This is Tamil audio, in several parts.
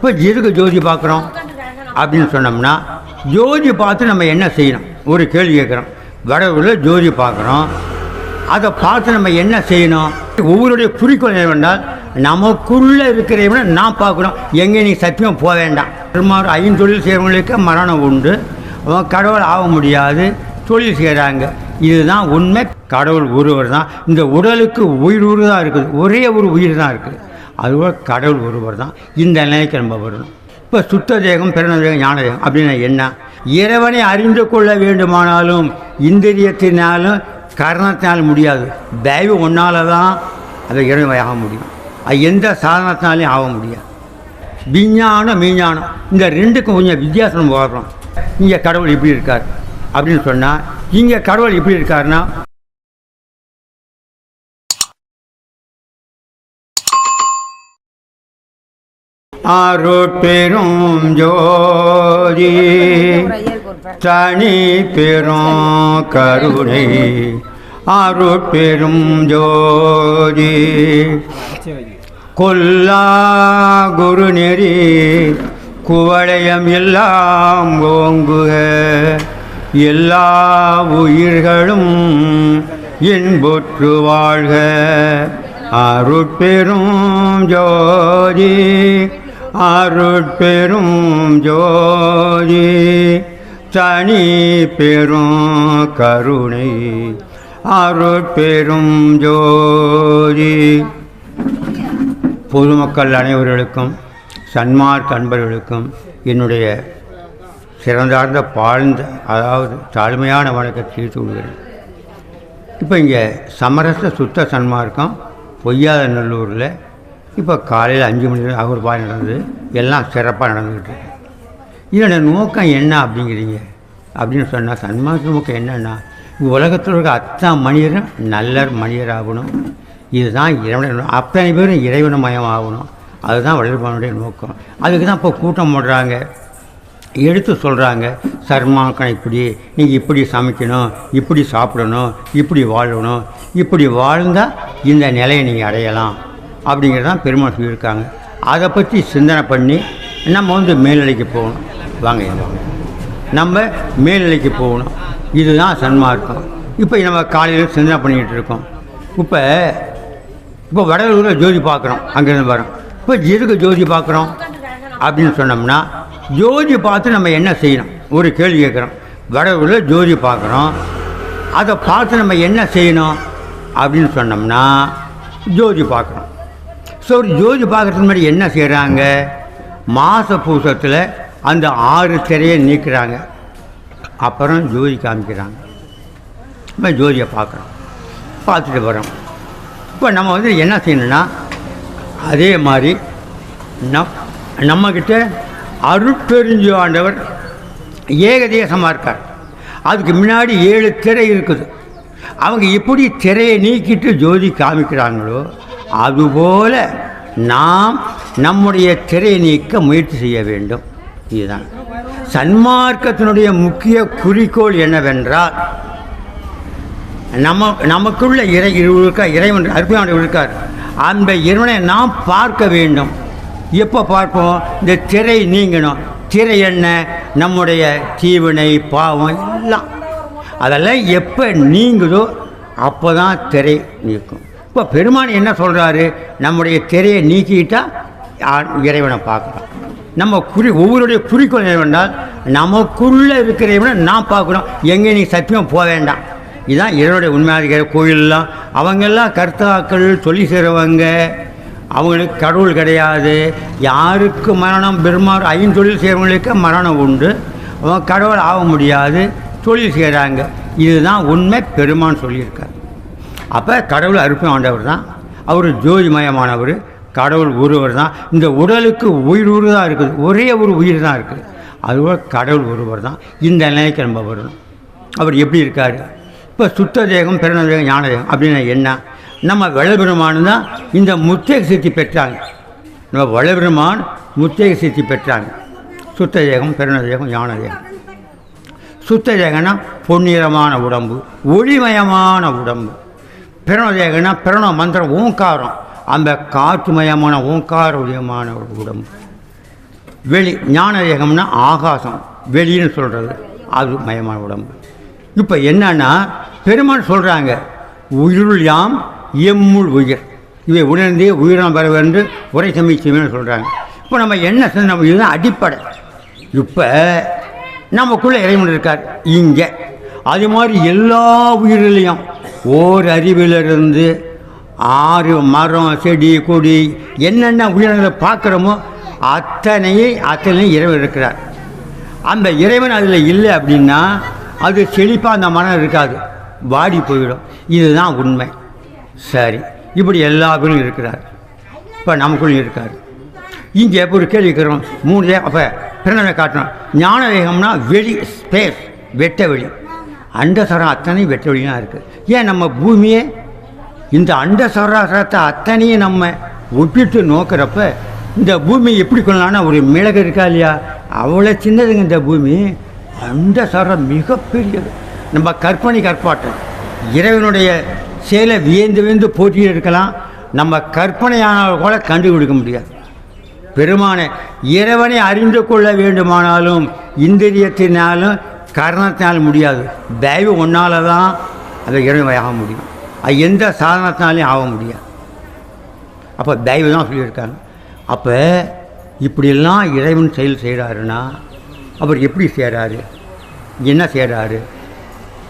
இப்போ எதுக்கு ஜோதி பார்க்குறோம்? அப்படின்னு சொன்னோம்னா ஜோதி பார்த்து நம்ம என்ன செய்யணும்? ஒரு கேள்வி கேட்குறோம். வடவுல ஜோதி பார்க்குறோம். அதை பார்த்து நம்ம என்ன செய்யணும்? ஒவ்வொருடைய குறிக்கோள் என்னவென்றால் நமக்குள்ளே இருக்கிறவனை நான் பார்க்கணும். எங்கே நீ சத்தியம் போக வேண்டாம். பெருமாறு ஐந்தொழில் செய்கிறவங்களுக்கு மரணம் உண்டு. அவன் கடவுள் ஆக முடியாது. தொழில் செய்கிறாங்க. இதுதான் உண்மை. கடவுள் ஒருவர் தான். இந்த உடலுக்கு உயிர் உரு தான் இருக்குது. ஒரே ஒரு உயிர் தான் இருக்குது. அதுபோல் கடவுள் ஒருவர் தான். இந்த நிலைக்கு நம்ம வரணும். இப்போ சுத்த தேகம் பிறந்த தேகம் ஞான தேகம் அப்படின்னா என்ன? இறைவனை அறிந்து கொள்ள வேண்டுமானாலும் இந்திரியத்தினாலும் கரணத்தினாலும் முடியாது. தயவு ஒன்றால் தான் அதை இறைவன் ஆக முடியும். அது எந்த சாதனத்தினாலையும் ஆக முடியாது. விஞ்ஞானம் மெய்ஞானம் இந்த ரெண்டுக்கும் கொஞ்சம் வித்தியாசம் வர்றோம் இங்கே கடவுள் இப்படி இருக்கார் அப்படின்னு சொன்னால் இங்கே கடவுள் எப்படி இருக்காருன்னா அருட்பெரும் ஜோதி. தனி பெரும் கருணை. அருட்பெரும் ஜோதி. கொல்லா குரு நெறி குவளையம் எல்லாம் ஓங்குக. எல்லா உயிர்களும் இன்புற்று வாழ்க. அருட்பெரும் ஜோதி. அருட்பெரும் ஜோதி தனி பெரும் கருணை. அருட்பெரும் ஜோதி. பொதுமக்கள் அனைவர்களுக்கும் சன்மார்க் அன்பர்களுக்கும் என்னுடைய சிறந்தார்ந்த பாழ்ந்த அதாவது தாழ்மையான வணக்கத்தை தீர்த்து இப்போ இங்கே சமரச சுத்த சன்மார்க்கம் பொய்யாத நல்லூரில் இப்போ காலையில் அஞ்சு மணி அவர் பாய் நடந்தது எல்லாம் சிறப்பாக நடந்துக்கிட்டு இருக்கு. இதோட நோக்கம் என்ன அப்படிங்கிறீங்க? அப்படின்னு சொன்னால் சன்மார்க்க நோக்கம் என்னன்னா உலகத்தில் இருக்க அத்தனை மனிதரும் நல்ல மனிதர் ஆகணும் இதுதான் இறைவன அத்தனை பேரும் இறைவனமயம் ஆகணும் அதுதான் வளர்ப்பானுடைய நோக்கம். அதுக்கு தான் இப்போ கூட்டம் போடுறாங்க. எடுத்து சொல்கிறாங்க சர்மாக்கணம் இப்படி நீங்கள் இப்படி சமைக்கணும் இப்படி சாப்பிடணும் இப்படி வாழணும். இப்படி வாழ்ந்தால் இந்த நிலையை நீங்கள் அடையலாம். அப்படிங்கிறதான் பெருமாள் சொல்லியிருக்காங்க. அதை பற்றி சிந்தனை பண்ணி நம்ம வந்து மேல்நிலைக்கு போகணும். வாங்க வாங்க. நம்ம மேல்நிலைக்கு போகணும். இதுதான் சன்மார்க்கம். இப்போ நம்ம காலையில் சிந்தனை பண்ணிக்கிட்டு இருக்கோம். இப்போ இப்போ வடலூரில் ஜோதி பார்க்குறோம். அங்கேருந்து வரோம். இப்போ எதுக்கு ஜோதி பார்க்குறோம்? அப்படின்னு சொன்னோம்னா ஜோதி பார்த்து நம்ம என்ன செய்யணும்? ஒரு கேள்வி கேட்குறோம். வடலூரில் ஜோதி பார்க்குறோம். அதை பார்த்து நம்ம என்ன செய்யணும்? அப்படின்னு சொன்னோம்னா ஜோதி பார்க்குறோம். ஸோ ஒரு ஜோதி பார்க்குறதுக்கு முன்னாடி என்ன செய்கிறாங்க மாத பூசத்தில் அந்த ஆறு திரையை நீக்கிறாங்க. அப்புறம் ஜோதி காமிக்கிறாங்க. நம்ம ஜோதியை பார்க்குறோம். பார்த்துட்டு வரோம் இப்போ நம்ம வந்து என்ன செய்யணும்னா அதே மாதிரி நம் நம்மக்கிட்ட அருட்பெருஞ்சு ஆண்டவர் ஏகதேசமாக இருக்கார். அதுக்கு முன்னாடி ஏழு திரை இருக்குது. அவங்க எப்படி திரையை நீக்கிட்டு ஜோதி காமிக்கிறாங்களோ அதுபோல நாம் நம்முடைய திரையை நீக்க முயற்சி செய்ய வேண்டும். இதுதான். சன்மார்க்கத்தினுடைய முக்கிய குறிக்கோள் என்னவென்றால் நம்ம நமக்குள்ள இறை இருக்கா இறைவன் அற்புதமான இருக்கார். அந்த இறைவனை நாம் பார்க்க வேண்டும். எப்போ பார்ப்போம்? இந்த திரை நீங்கணும். திரை என்ன? நம்முடைய தீவினை பாவம் எல்லாம். அதெல்லாம் எப்போ நீங்குதோ அப்போ தான் திரை நீக்கும். இப்போ பெருமான் என்ன சொல்கிறாரு நம்முடைய திரையை நீக்கிட்டால் இறைவனை பார்க்கலாம். நம்ம குறி ஒவ்வொருடைய குறிக்கோள் என்னவென்றால் நமக்குள்ளே இருக்கிறவனை நான் பார்க்கணும். எங்கே நீ சத்தியம் போக வேண்டாம். இதுதான் இறைவனுடைய உண்மையாக கோயிலெலாம் அவங்கெல்லாம் கர்த்தாக்கள் சொல்லி செய்கிறவங்க அவங்களுக்கு கடவுள் கிடையாது. யாருக்கு மரணம்? பெருமாறு ஐந்தொழில் செய்கிறவங்களுக்கு மரணம் உண்டு. அவன் கடவுள் ஆக முடியாது. தொழில் செய்கிறாங்க இதுதான் உண்மை பெருமான் சொல்லியிருக்காரு. அப்போ கடவுள் அறுப்பு ஆண்டவர் தான். அவர் ஜோதிமயமானவர். கடவுள் ஒருவர் தான். இந்த உடலுக்கு உயிர் உரு தான் இருக்குது. ஒரே ஒரு உயிர் தான் இருக்குது. அதுபோல் கடவுள் ஒருவர் தான். இந்த நிலைக்கு நம்ம வரணும். அவர் எப்படி இருக்கார்? இப்போ சுத்த தேகம் பிறந்த தேகம் ஞான தேகம் அப்படின்னா என்ன? நம்ம வளபெருமான் தான் இந்த முத்தேக சித்தி பெற்றாங்க. நம்ம வளபெருமான் முத்தேக சித்தி பெற்றாங்க. சுத்த தேகம் பிறந்த தேகம் ஞான தேகம். சுத்த தேகம்னா பொன்னிறமான உடம்பு ஒளிமயமான உடம்பு. பிரணோதேகனா பிரணோ மந்திரம் ஓங்காரம். அந்த காற்றுமயமான ஓங்கார உதயமான ஒரு உடம்பு. வெளி ஞானதேகம்னா ஆகாசம். வெளின்னு சொல்கிறது அது மயமான உடம்பு. இப்போ என்னன்னா பெருமான் சொல்கிறாங்க உயிருள் யாம் எம்முள் உயிர். இவை உணர்ந்தே உயிரம் பெற என்று உரை சமைச்சுவேன்னு சொல்கிறாங்க இப்போ நம்ம என்ன செஞ்ச நம்ம இதுதான் அடிப்படை. இப்போ நமக்குள்ளே இறைவன் இருக்கார். இங்கே. அது மாதிரி எல்லா உயிரிலையும் ஓர் அறிவிலிருந்து ஆறு மரம் செடி கொடி என்னென்ன உயிரினங்களை பார்க்குறோமோ அத்தனையே அத்தனையும் இறைவன் இருக்கிறார். அந்த இறைவன் அதில் இல்லை அப்படின்னா அது செழிப்பாக அந்த மனம் இருக்காது. வாடி போயிடும். இதுதான் உண்மை. சரி. இப்படி எல்லாருக்கும் இருக்கிறார். இப்போ நமக்குள்ளும் இருக்கார். இங்கே ஒரு கேள்வி இருக்கிறோம் மூணு அப்போ பிறந்தனை காட்டணும். ஞான வேகம்னா வெளி ஸ்பேஸ் வெட்ட வெளி. அண்டசரம் அத்தனை வெட்ட இருக்குது ஏன் நம்ம பூமியே? இந்த அண்ட சராசரத்தை அத்தனையும் நம்ம ஒப்பிட்டு நோக்கிறப்ப இந்த பூமி எப்படி கொள்ளலாம்னா ஒரு மிளகு இருக்கா இல்லையா? அவ்வளோ சின்னதுங்க இந்த பூமி. அந்த சரம் மிகப்பெரியது. நம்ம கற்பனை கற்பாட்டம். இறைவனுடைய செயலை வியந்து வியந்து போட்டியில் இருக்கலாம். நம்ம கற்பனையானால் கூட கண்டுபிடிக்க முடியாது. பெருமானை இறைவனை அறிந்து கொள்ள வேண்டுமானாலும் இந்திரியத்தினாலும் காரணத்தினால் முடியாது. தயவு ஒன்றால் தான் அதை இறைவன் ஆக முடியும். அது எந்த சாதனத்தினாலையும் ஆக முடியாது. அப்போ தயவு தான் சொல்லியிருக்காங்க அப்போ இப்படியெல்லாம் இறைவன் செயல் செய்கிறாருன்னா அவர் எப்படி செய்கிறாரு என்ன செய்கிறாரு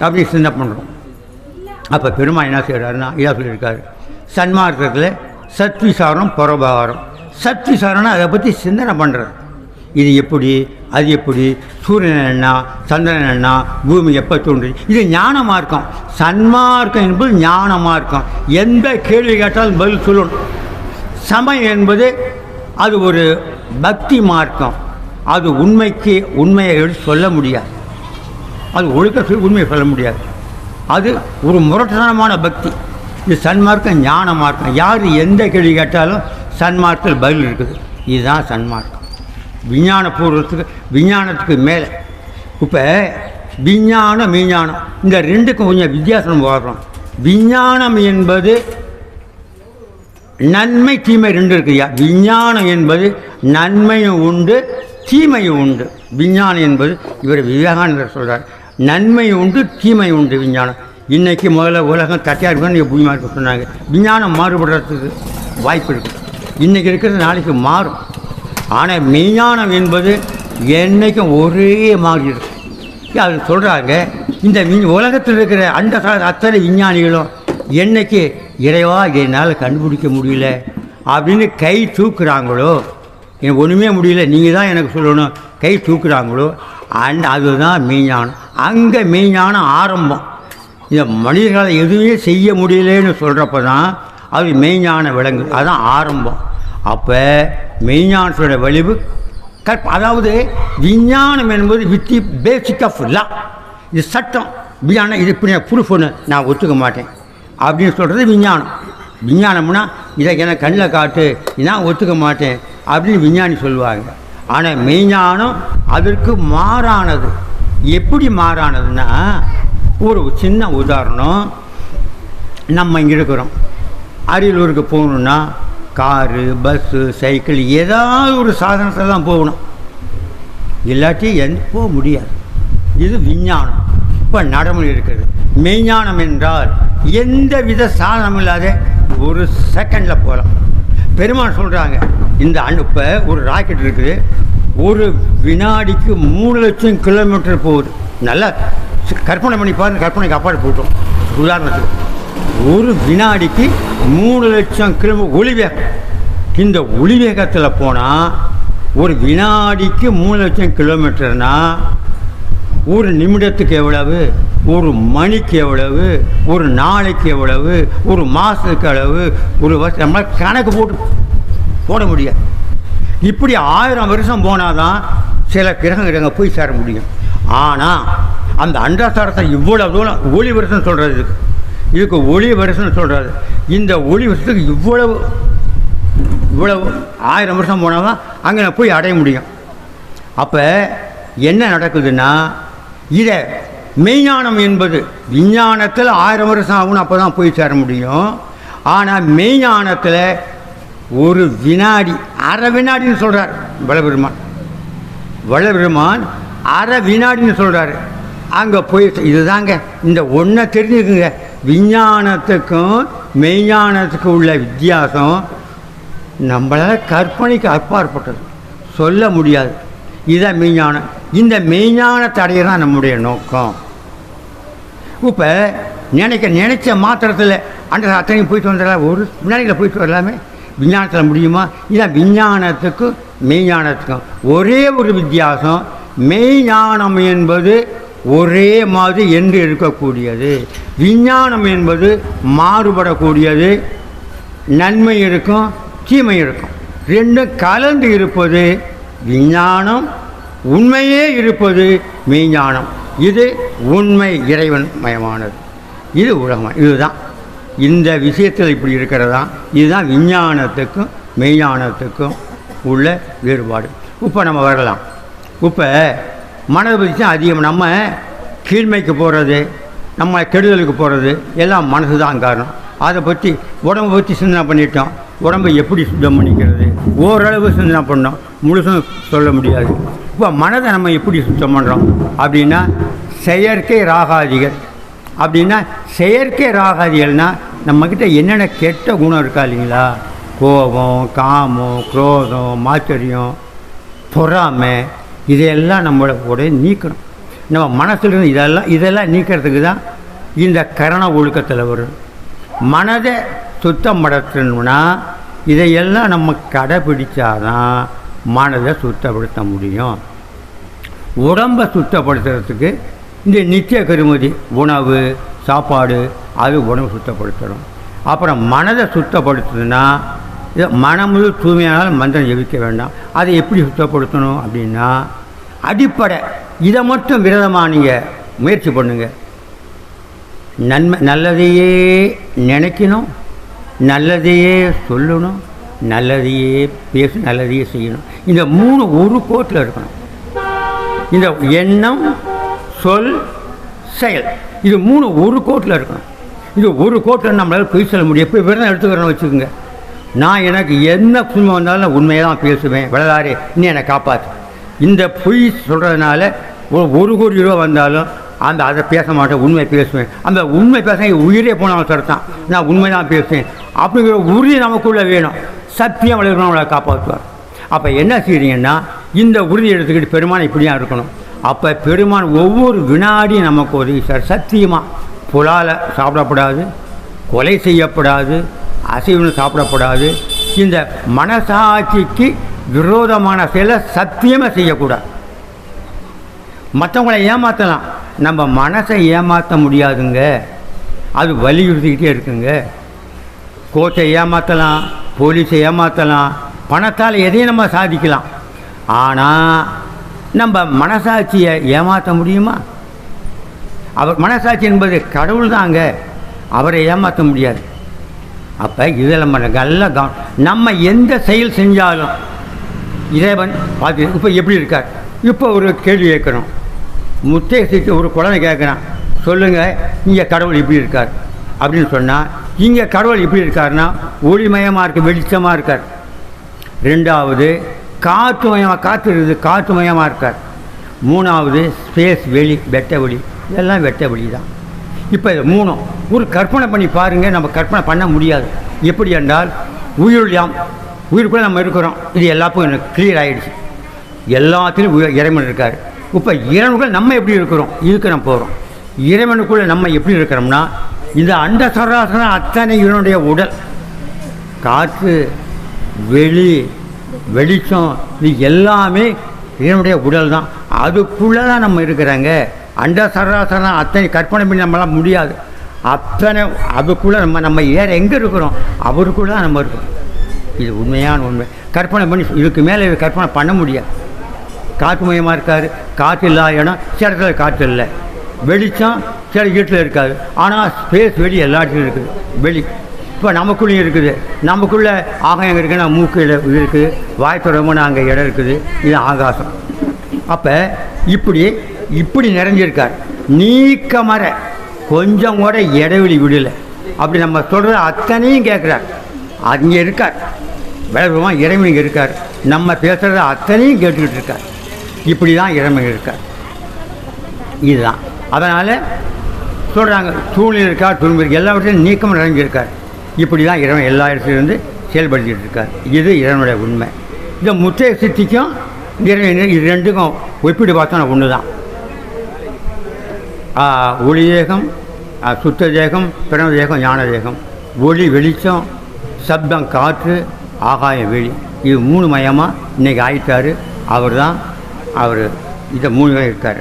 அப்படி சிந்தனை பண்ணுறோம் அப்போ பெருமா என்ன செய்கிறாருன்னா இதாக சொல்லியிருக்காரு. சன்மார்க்கத்தில் சத்விசாரம் புறபாரம் சத்விசாரம்னா அதை பற்றி சிந்தனை பண்ணுறது இது எப்படி? அது எப்படி? சூரியன் என்ன சந்திரன் என்ன பூமி எப்போ தோன்றுது? இது ஞான மார்க்கம். சன்மார்க்கம் என்பது ஞான மார்க்கம். எந்த கேள்வி கேட்டாலும் பதில் சொல்லணும். சமயம் என்பது அது ஒரு பக்தி மார்க்கம். அது உண்மைக்கு உண்மையை எடுத்து சொல்ல முடியாது. அது ஒழுக்க சொல்லி உண்மையை சொல்ல முடியாது. அது ஒரு முரட்டனமான பக்தி. இது சன்மார்க்கம் ஞான மார்க்கம். யார் எந்த கேள்வி கேட்டாலும் சன்மார்க்கத்தில் பதில் இருக்குது. இதுதான் சன்மார்க்கம். விஞ்ஞானபூர்வத்துக்கு விஞ்ஞானத்துக்கு மேலே. இப்போ விஞ்ஞானம் விஞ்ஞானம் இந்த ரெண்டுக்கும் கொஞ்சம் வித்தியாசம் வர்றோம் விஞ்ஞானம் என்பது நன்மை தீமை ரெண்டு இருக்குயா விஞ்ஞானம் என்பது நன்மையும் உண்டு தீமையும் உண்டு. விஞ்ஞானம் என்பது இவர் விவேகானந்தர் சொல்கிறார் நன்மை உண்டு தீமை உண்டு விஞ்ஞானம். இன்றைக்கி முதல்ல உலகம் தட்டியாக இருக்குன்னு பூமியாக இருக்க சொன்னாங்க. விஞ்ஞானம் மாறுபடுறதுக்கு வாய்ப்பு இருக்குது இன்றைக்கி இருக்கிறது நாளைக்கு மாறும். ஆனால் விஞ்ஞானம் என்பது என்றைக்கும் ஒரே மாதிரி இருக்கும் அது சொல்கிறாங்க இந்த விஞ் உலகத்தில் இருக்கிற அந்த அத்தனை விஞ்ஞானிகளும் என்னைக்கு இறைவா என்னால் கண்டுபிடிக்க முடியல அப்படின்னு கை தூக்குறாங்களோ? எனக்கு ஒன்றுமே முடியல. நீங்கள் தான் எனக்கு சொல்லணும். கை தூக்குறாங்களோ? அண்ட் அதுதான் மெய்ஞானம். அங்கே மெய்ஞானம் ஆரம்பம். இந்த மனிதர்களை எதுவுமே செய்ய முடியலன்னு சொல்கிறப்ப தான் அது மெய்ஞான விலங்கு அதுதான் ஆரம்பம். அப்போ மெய்ஞானத்தோட வலிவு கற்ப அதாவது விஞ்ஞானம் என்பது வித்தி பேசிக் ஆஃப் லா இது சட்டம். விஞ்ஞானம் இது இப்படி ப்ரூஃப் ஒன்று நான் ஒத்துக்க மாட்டேன். அப்படின்னு சொல்கிறது விஞ்ஞானம். விஞ்ஞானம்னா இதை எனக்கு கண்ணில் காட்டு நான் ஒத்துக்க மாட்டேன் அப்படின்னு விஞ்ஞானி சொல்லுவாங்க. ஆனால் மெய்ஞானம் அதற்கு மாறானது. எப்படி மாறானதுன்னா ஒரு சின்ன உதாரணம். நம்ம இங்கே இருக்கிறோம். அரியலூருக்கு போகணுன்னா காரு பஸ்ஸு சைக்கிள் ஏதாவது ஒரு சாதனத்தில் தான் போகணும். இல்லாட்டி எந்த போக முடியாது. இது விஞ்ஞானம். இப்போ நடைமுறை இருக்கிறது. மெய்ஞானம் என்றால் எந்த வித சாதனம் இல்லாத ஒரு செகண்டில் போகலாம் பெருமான் சொல்கிறாங்க இந்த அணு இப்போ ஒரு ராக்கெட் இருக்குது. ஒரு வினாடிக்கு மூணு லட்சம் கிலோமீட்டர் போகுது. நல்லா கற்பனை பண்ணி பாருங்கள் கற்பனைக்கு அப்பாடு போட்டோம். உதாரணத்துக்கு. ஒரு வினாடிக்கு மூணு லட்சம் கிலோமீட்டர் ஒளி வேகம். இந்த ஒளி வேகத்தில் போனால் ஒரு வினாடிக்கு மூணு லட்சம் கிலோமீட்டர்னால் ஒரு நிமிடத்துக்கு எவ்வளவு? ஒரு மணிக்கு எவ்வளவு? ஒரு நாளைக்கு எவ்வளவு? ஒரு மாதத்துக்கு அளவு? ஒரு வருஷம் நம்மளால் கணக்கு போட்டு போட முடியாது. இப்படி ஆயிரம் வருஷம் போனால் தான் சில கிரகங்கள் போய் சேர முடியும். ஆனால் அந்த அண்டாசாரத்தை இவ்வளோ தூரம் ஒளி வருஷம் சொல்கிறதுக்கு இதுக்கு ஒளி வருஷம்னு சொல்கிறாரு இந்த ஒளி வருஷத்துக்கு இவ்வளவு இவ்வளவு ஆயிரம் வருஷம் போனால் தான் அங்கே நான் போய் அடைய முடியும். அப்போ என்ன நடக்குதுன்னா இதை மெய்ஞானம் என்பது விஞ்ஞானத்தில் ஆயிரம் வருஷம் ஆகும்னு அப்போ தான் போய் சேர முடியும். ஆனால் மெய்ஞானத்தில் ஒரு வினாடி அரை வினாடின்னு சொல்கிறார் வளபெருமான். வளபெருமான் அரை வினாடின்னு சொல்கிறாரு அங்கே போய் இதுதாங்க இந்த ஒன்றை தெரிஞ்சுக்குங்க. விஞ்ஞானத்துக்கும் மெய்ஞானத்துக்கும் உள்ள வித்தியாசம் நம்மளால் கற்பனைக்கு அப்பாற்பட்டது. சொல்ல முடியாது. இதான் மெய்ஞானம். இந்த மெய்ஞானத்தை அடைய தான் நம்முடைய நோக்கம். இப்போ நினைக்க நினைச்ச மாத்திரத்தில் அண்டர் அத்தனையும் போயிட்டு வந்துடலாம் ஒரு வினாடியில் போயிட்டு வரலாமே? விஞ்ஞானத்தில் முடியுமா? இதான் விஞ்ஞானத்துக்கும் மெய்ஞானத்துக்கும் ஒரே ஒரு வித்தியாசம். மெய்ஞானம் என்பது ஒரே மாதிரி என்று இருக்கக்கூடியது. விஞ்ஞானம் என்பது மாறுபடக்கூடியது. நன்மை இருக்கும் தீமை இருக்கும். ரெண்டும் கலந்து இருப்பது விஞ்ஞானம் உண்மையே இருப்பது மெய்ஞானம். இது உண்மை இறைவன் மயமானது. இது உலகம் இதுதான். இந்த விஷயத்தில் இப்படி இருக்கிறதா? இதுதான் விஞ்ஞானத்துக்கும் மெய்ஞானத்துக்கும் உள்ள வேறுபாடு. இப்போ நம்ம வரலாம். இப்போ மனதை பற்றி தான் அதிகம். நம்ம கீழ்மைக்கு போகிறது நம்ம கெடுதலுக்கு போகிறது எல்லாம் மனசு தான் காரணம். அதை பற்றி உடம்பை பற்றி சிந்தனை பண்ணிட்டோம். உடம்பை எப்படி சுத்தம் பண்ணிக்கிறது? ஓரளவு சிந்தனை பண்ணோம். முழுசும் சொல்ல முடியாது. இப்போ மனதை நம்ம எப்படி சுத்தம் பண்ணுறோம் அப்படின்னா செயற்கை ராகாதிகள். அப்படின்னா செயற்கை ராகாதிகள்னால் நம்மக்கிட்ட என்னென்ன கெட்ட குணம் இருக்கா இல்லைங்களா? கோபம் காமம் குரோதம் மாச்சரியம் பொறாமை இதையெல்லாம் நம்மளோட உடைய நீக்கணும். நம்ம மனசிலிருந்து இதெல்லாம் இதெல்லாம் நீக்கிறதுக்கு தான் இந்த கரண ஒழுக்கத்தில் வரும். மனதை சுத்தம் படுத்தணும்னா இதையெல்லாம் நம்ம கடைபிடிச்சாதான் மனதை சுத்தப்படுத்த முடியும். உடம்பை சுத்தப்படுத்துறதுக்கு இந்த நித்திய கருமதி உணவு சாப்பாடு அது உடம்பு சுத்தப்படுத்தணும். அப்புறம் மனதை சுத்தப்படுத்துதுன்னா மனமுழு தூய்மையானால் மந்திரம் ஜெபிக்க வேண்டாம். அதை எப்படி சுத்தப்படுத்தணும் அப்படின்னா அடிப்படை. இதை மட்டும் விரதமாக நீங்கள் முயற்சி பண்ணுங்கள் நன்மை நல்லதையே நினைக்கணும். நல்லதையே சொல்லணும். நல்லதையே பேச நல்லதையே செய்யணும். இந்த மூணு ஒரு கோட்டில் இருக்கணும். இந்த எண்ணம் சொல் செயல் இது மூணு ஒரு கோட்டில் இருக்கணும். இது ஒரு கோட்டில் நம்மளால் பொய் சொல்ல முடியும். எப்போ விரதம் எடுத்துக்கிறோன்னு வச்சுக்கோங்க. நான் எனக்கு என்ன புண்மை வந்தாலும் உண்மையை தான் பேசுவேன். விளதாரே இன்னும் என்னை காப்பாற்று இந்த பொய் சொல்கிறதுனால ஒரு ஒரு கோடி ரூபா வந்தாலும் அந்த அதை பேச மாட்டேன் உண்மை பேசுவேன். அந்த உண்மை பேச உயிரே போனாலும் சரிதான் நான் உண்மை தான் பேசுவேன். அப்படிங்கிற உறுதி நமக்குள்ளே வேணும். சத்தியம் வளர்க்கணும் அவளை காப்பாற்றுவார் அப்போ என்ன செய்கிறீங்கன்னா இந்த உறுதி எடுத்துக்கிட்டு பெருமான் இப்படியா இருக்கணும். அப்போ பெருமான் ஒவ்வொரு வினாடியும் நமக்கு உதவி சார் சத்தியமாக புலால் சாப்பிடக்கூடாது கொலை செய்யப்படாது அசைவுன்னு சாப்பிடக்கூடாது இந்த மனசாட்சிக்கு விரோதமான செயலை சத்தியமாக செய்யக்கூடாது. மற்றவங்களை ஏமாற்றலாம் நம்ம மனசை ஏமாற்ற முடியாதுங்க. அது வலியுறுத்திக்கிட்டே இருக்குங்க. கோர்ட்டை ஏமாற்றலாம் போலீஸை ஏமாற்றலாம் பணத்தால் எதையும் நம்ம சாதிக்கலாம். ஆனால் நம்ம மனசாட்சியை ஏமாற்ற முடியுமா? அவர் மனசாட்சி என்பது கடவுள் தாங்க அவரை ஏமாற்ற முடியாது. அப்போ இதில் நம்ம நல்லா கவனம் நம்ம எந்த செயல் செஞ்சாலும் இறைவன் பார்த்து இப்போ எப்படி இருக்கார்? இப்போ ஒரு கேள்வி கேட்கணும் முத்தேசிக்கு ஒரு குழந்தை கேட்குறான். சொல்லுங்கள் இங்கே கடவுள் இப்படி இருக்கார். அப்படின்னு சொன்னால் இங்கே கடவுள் எப்படி இருக்காருன்னா ஒளிமயமாக இருக்குது வெளிச்சமாக இருக்கார். ரெண்டாவது காற்று மயமாக காற்று இருக்குது காற்று மயமாக இருக்கார். மூணாவது ஸ்பேஸ் வெளி வெட்ட வெளி இதெல்லாம் வெட்ட வெளி தான். இப்போ இது மூணும் ஒரு கற்பனை பண்ணி பாருங்கள் நம்ம கற்பனை பண்ண முடியாது. எப்படி என்றால் உயிரியம் உயிருக்குள்ளே நம்ம இருக்கிறோம். இது எல்லாத்துக்கும் எனக்கு கிளியர் ஆகிடுச்சு எல்லாத்திலும் உய- இறைவன் இருக்கார். இப்போ இறைவனுக்குள்ள நம்ம எப்படி இருக்கிறோம்? இதுக்கு நம்ம போகிறோம் இறைவனுக்குள்ளே நம்ம எப்படி இருக்கிறோம்னா இந்த அண்ட சராசரம் அத்தனை இவனுடைய உடல். காற்று வெளி வெளிச்சம் இது எல்லாமே இதனுடைய உடல் தான் அதுக்குள்ளே தான் நம்ம இருக்கிறாங்க. அண்ட சராசரம் அத்தனை கற்பனை பண்ணி நம்மளால் முடியாது. அத்தனை அதுக்குள்ளே நம்ம நம்ம ஏற எங்கே இருக்கிறோம்? அவருக்குள்ளே தான் நம்ம இருக்கிறோம் இது உண்மையான உண்மை. கற்பனை பண்ணி இதுக்கு மேலே கற்பனை பண்ண முடியாது. காற்று மயமாக இருக்கார் காற்று இல்லாத இடம் சில இடத்துல காற்று இல்லை. வெளிச்சம் சில வீட்டில் இருக்காது. ஆனால் ஸ்பேஸ் வெளி எல்லா இடத்துலையும் இருக்குது. வெளி இப்போ நமக்குள்ளேயும் இருக்குது. நமக்குள்ளே ஆகாயம் இருக்குன்னா மூக்கு இட- இருக்குது. வாய் அங்கே இடம் இருக்குது. இது ஆகாசம். அப்போ இப்படி இப்படி நிறைஞ்சிருக்கார். நீக்க மர கொஞ்சம் கூட இடைவெளி விடலை. அப்படி நம்ம சொல்கிற அத்தனையும் கேட்குறார். அங்கே இருக்கார். வேகமாக இறைவன் இருக்கார். நம்ம பேசுகிறத அத்தனையும் கேட்டுக்கிட்டு இருக்கார். இப்படி தான் இறைவன் இருக்கார். இதுதான். அதனால் சொல்கிறாங்க சூழ்நிலை இருக்கார் துன்பம் இருக்கு எல்லாவற்றையும் நீக்கம் நிறைஞ்சிருக்கார் இப்படி தான் இறைவன் எல்லா இடத்துலேருந்து செயல்படுத்திகிட்டு இருக்கார். இது இறைவனுடைய உண்மை. இந்த முத்தைய சித்திக்கும் இறைவன் இது ரெண்டுக்கும் ஒப்பிட்டு பார்த்தா ஒன்று தான் ஒளி தேகம் சுத்த தேகம் பிரணவ தேகம் ஞான தேகம். ஒளி வெளிச்சம் சப்தம் காற்று ஆகாயம் வெளி இது மூணு மயமாக இன்றைக்கி ஆயிட்டார். அவர் தான் அவர் இதை மூணு இருக்கார்.